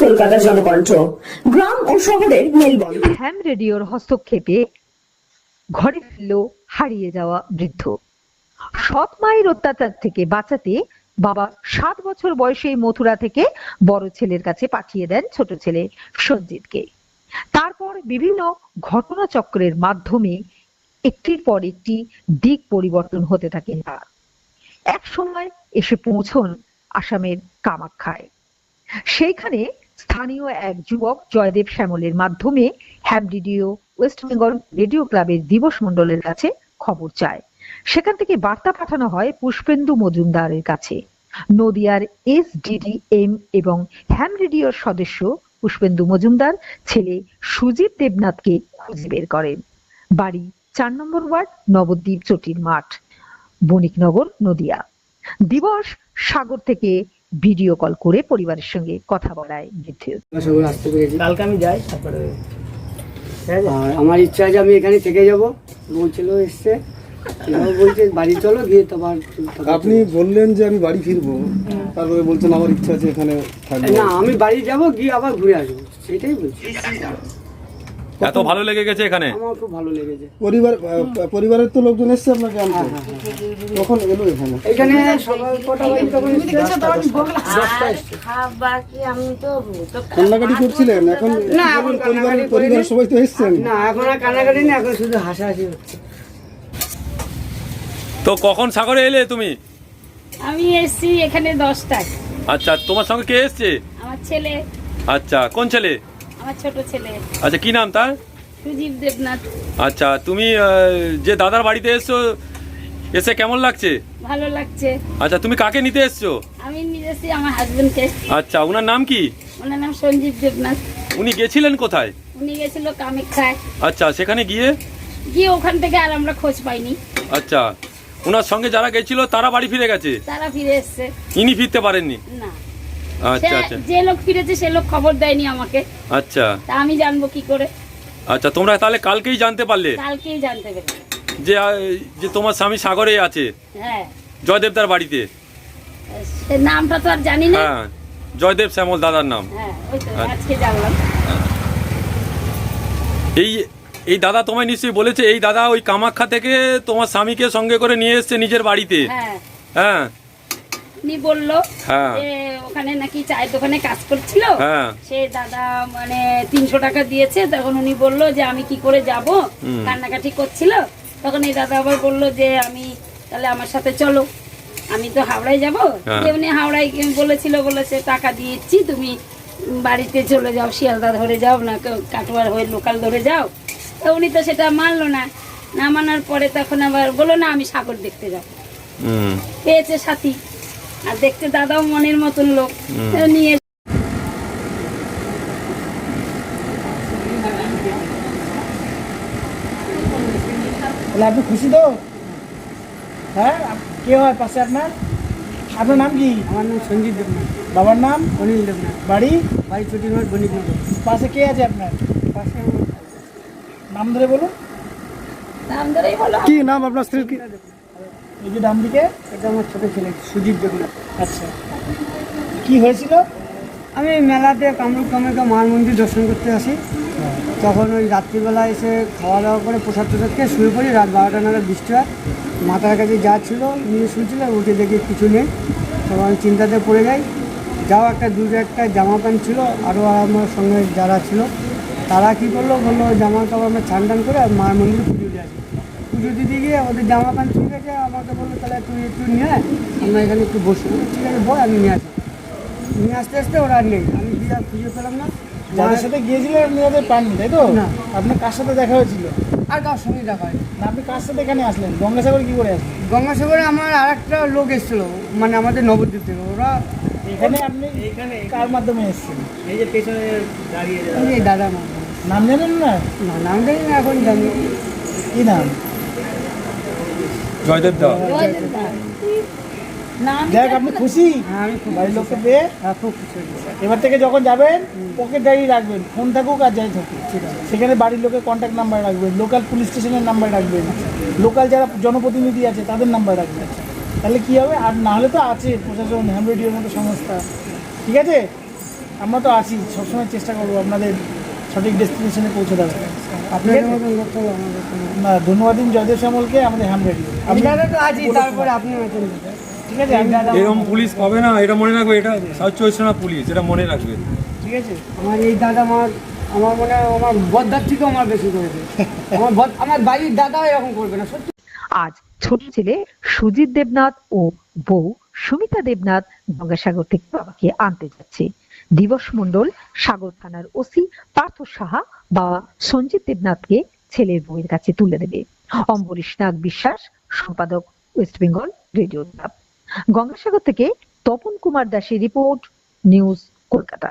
কলকাতা জনকণ্ঠ। গ্রাম ও শহরের মেলবন্ধন। হ্যাম রেডিওর হস্তক্ষেপে ঘরে ফিরল হারিয়ে যাওয়া বৃদ্ধ। সৎ মায়ের অত্যাচার থেকে বাঁচাতে বাবা সাত বছর বয়সে মথুরা থেকে বড় ছেলের কাছে পাঠিয়ে দেন ছোট ছেলে সঞ্জিতকে। তারপর বিভিন্ন ঘটনাচক্রের মাধ্যমে একটির পর একটি দিক পরিবর্তন হতে থাকে তার। এক সময় এসে পৌঁছন আসামের কামাখ্যায়। সেইখানে স্থানীয় এক যুবক জয়দেব শ্যামলের মাধ্যমে ham radio West Bengal radio ক্লাবের দিবস মণ্ডলের কাছে খবর চায়। সেখান থেকে বার্তা পাঠানো হয় পুষ্পেন্দু মজুমদারের কাছে। নদিয়ার এস এম এবং হ্যাম রেডিওর সদস্য পুষ্পেন্দু মজুমদার ছেলে সুজিত দেবনাথকে খুঁজে বের করেন। বাড়ি চার নম্বর ওয়ার্ড নবদ্বীপ চটির মাঠ, বণিকনগর, নদিয়া। দিবস সাগর থেকে ভিডিও কল করে পরিবারের সঙ্গে কথা বলায় আসতে পেরেছি। কালকে আমি যাই তারপরে আর আমার ইচ্ছা আছে আমি এখানে থেকে যাব। বলছিল এসছে। বলছে বাড়ি চলো গিয়ে তোমার আপনি বললেন যে আমি বাড়ি ফিরবো। তারপরে বলছেন আমার ইচ্ছা আছে এখানে থাকব। না আমি বাড়ি যাব গিয়ে আবার ঘুরে আসব। সেটাই বলছি। এত ভালো লেগে গেছে এখানে? আমার খুব ভালো লেগেছে। পরিবার পরিবারের তো লোকজন এসছে আপনাকে আনতে হ্যাঁ, এলো এখানে? এখানে সকাল কটা বাজে তখন এসছে? দশটা এসছে। কান্নাকাটি করছিলেন? এখন না, এখন পরিবারের পরিবারের সবাই তো এসছেন। না এখন আর কান্নাকাটি নেই এখন শুধু হাসাহাসি হচ্ছে। তো কখন সাগরে এলে তুমি? আমি এসছি এখানে দশটায়। আচ্ছা তোমার সঙ্গে কে এসছে? আমার ছেলে। আচ্ছা কোন ছেলে? আমার ছোট ছেলে। আচ্ছা কি নাম তার? সুজীব দেবনাথ। আচ্ছা তুমি যে দাদার বাড়িতে এসছো এসে কেমন লাগছে? ভালো লাগছে। আচ্ছা তুমি কাকে নিতে এসছো? আমি নিয়ে এসছি আমার হাজবেন্ডকে আচ্ছা ওনার নাম কি? ওনার নাম সঞ্জীব দেবনাথ। উনি গেছিলেন কোথায়? উনি গেছিল কামাখ্যায়। আচ্ছা সেখানে গিয়ে? গিয়ে ওখান থেকে আর আমরা খোঁজ পাইনি। আচ্ছা ওনার সঙ্গে যারা গেছিল তারা বাড়ি ফিরে গেছে? তারা ফিরে এসেছে। ইনি ফিরতে পারেননি? না। আচ্ছা আচ্ছা। যে লোক ফিরেছে সে লোক খবর দেয়নি আমাকে। আচ্ছা। তা আমি জানব কি করে? আচ্ছা তোমরা তাহলে কালকেই জানতে পারলে? কালকেই জানতে পেরেছি। যে যে তোমার স্বামী সাগরে আছে হ্যাঁ। জয়দেবদার বাড়িতে। সে নামটা তো আর জানি না। হ্যাঁ জয়দেব শ্যামল দাদার নাম। হ্যাঁ ওই তো আজকে জানলাম। এই এই দাদা তোমায় নিশ্চয়ই বলেছে এই দাদা ওই কামাখ্যা থেকে তোমার স্বামীকে সঙ্গে করে নিয়ে এসছে নিজের বাড়িতে। হ্যাঁ উনি বলল হ্যাঁ। যে ওখানে নাকি চায়ের দোকানে কাজ করছিল। হ্যাঁ। সে দাদা মানে তিনশো টাকা দিয়েছে। তখন উনি বলল যে আমি কি করে যাব। কান্নাকাটি করছিল। তখন এই দাদা আবার বলল যে আমি তাহলে আমার সাথে চলো। আমি তো হাওড়ায় যাব। হ্যাঁ। উনি হাওড়ায় বলেছিল বলেছে টাকা দিয়েছি তুমি বাড়িতে চলে যাও শিয়ালদা ধরে যাও না কাটোয়ার হয়ে লোকাল ধরে যাও। তো উনি তো সেটা মানলো না। না মানার পরে তখন আবার বলল না আমি সাগর দেখতে যাব। পেয়েছে সাথী। আর দেখতে দাদাও মনের মতন লোক। নিয়ে তাহলে আপনি খুশি তো? হ্যাঁ কে হয় পাশে আপনার? আপনার নাম কি? আমার নাম সঞ্জিত দেবনাথ। বাবার নাম? অনিল দেবনাথ। বাড়ি? বাড়ি ছুটি ঘর বণিকনগর। পাশে কে আছে আপনার? পাশে নাম ধরে বলুন। দাম ধরেই বলো। কি নাম আপনার স্ত্রীর কি? এই যে ডান দিকে এটা আমার ছোট ছেলে সুজিত দেবনাথ। আচ্ছা। কি হয়েছিল? আমি মেলাতে কামরূপ কামাখ্যা মার মন্দির দর্শন করতে আসি। তখন ওই রাত্রিবেলা এসে খাওয়া দাওয়া করে প্রসাদ টসাদ খেয়ে শুয়ে পড়ি রাত বারোটা নাগাদ বৃষ্টি হয়। মাথার কাছে যা ছিল নিয়ে শুয়েছিল উঠে দেখি কিছু নেই। তখন আমি চিন্তাতে পড়ে যাই। যাও একটা দুটো একটা জামা প্যান্ট ছিল আরও আমার সঙ্গে যারা ছিল তারা কী করল? বলল জামা কাপড় আমরা ছান টান করে মার মন্দিরে পুজো দিতে গিয়ে ওদের জামা প্যান্ট ঠিক আছে আমাকে বলল তাহলে তুই একটু নিয়ে আয়, আমরা এখানে একটু বসি। ঠিক আছে বল আমি নিয়ে আসি। নিয়ে আসতে আসতে ওরা নেই। আমি আর খুঁজে পেলাম না। যাদের সাথে গিয়েছিলেন আপনি ওদের পাননি তাই তো? না। আপনার কার সাথে দেখা হয়েছিল? আর কার সঙ্গে দেখা হয় না আপনি কার সাথে এখানে আসলেন? গঙ্গাসাগর কি করে আসলেন? গঙ্গাসাগরে আমার আর একটা লোক এসেছিল মানে আমাদের নবদ্বীপ থেকে। ওরা এখানে আপনি এখানে কার মাধ্যমে এসেছেন? এই যে দাদা নাম জানেন না? না নাম জানি না এখন জানি। কি নাম? জয়দেব দা দেখ, আপনি খুশি? বাড়ির লোককে পেয়ে এবার থেকে যখন যাবেন পকেট ডায়েরি রাখবেন। ফোন থাকুক আর যাই থাকুক। সেখানে বাড়ির লোকের কন্ট্যাক্ট নাম্বার রাখবেন। লোকাল পুলিশ স্টেশনের নাম্বার রাখবেন। লোকাল যারা জনপ্রতিনিধি আছে, তাদের নাম্বার রাখবেন। তাহলে কি হবে? আর না হলে তো আছে প্রশাসন হ্যাম রেডিওর মতো সংস্থা। ঠিক আছে? আমরা তো আছি, সবসময় চেষ্টা করব আপনাদের সঠিক ডেস্টিনেশনে পৌঁছে কোনো না ধন্যবাদ দিন জয়দেব শ্যামলকে আমাদের হ্যাম রেডি আমি তো আছি তারপরে আপনি ঠিক আছে এরকম পুলিশ পাবে না এটা মনে রাখবে এটা সাউথ চব্বিশ পরগনা পুলিশ এটা মনে রাখবে। ঠিক আছে আমার এই দাদা আমার আমার মনে হয় আমার বদ্দার থেকেও আমার বেশি করেছে আমার আমার বাড়ির দাদাও এরকম করবে না সত্যি। আজ ছোট ছেলে সুজিত দেবনাথ ও বউ সুমিতা দেবনাথ গঙ্গাসাগর থেকে বাবাকে আনতে যাচ্ছে। দিবস মণ্ডল, সাগর থানার ওসি পার্থ সাহা বা সঞ্জিত দেবনাথকে ছেলের বউয়ের কাছে তুলে দেবে। অম্বরীশ নাগ বিশ্বাস, সম্পাদক ওয়েস্ট বেঙ্গল রেডিও গঙ্গাসাগর থেকে তপন কুমার দাসের রিপোর্ট, নিউজ কলকাতা।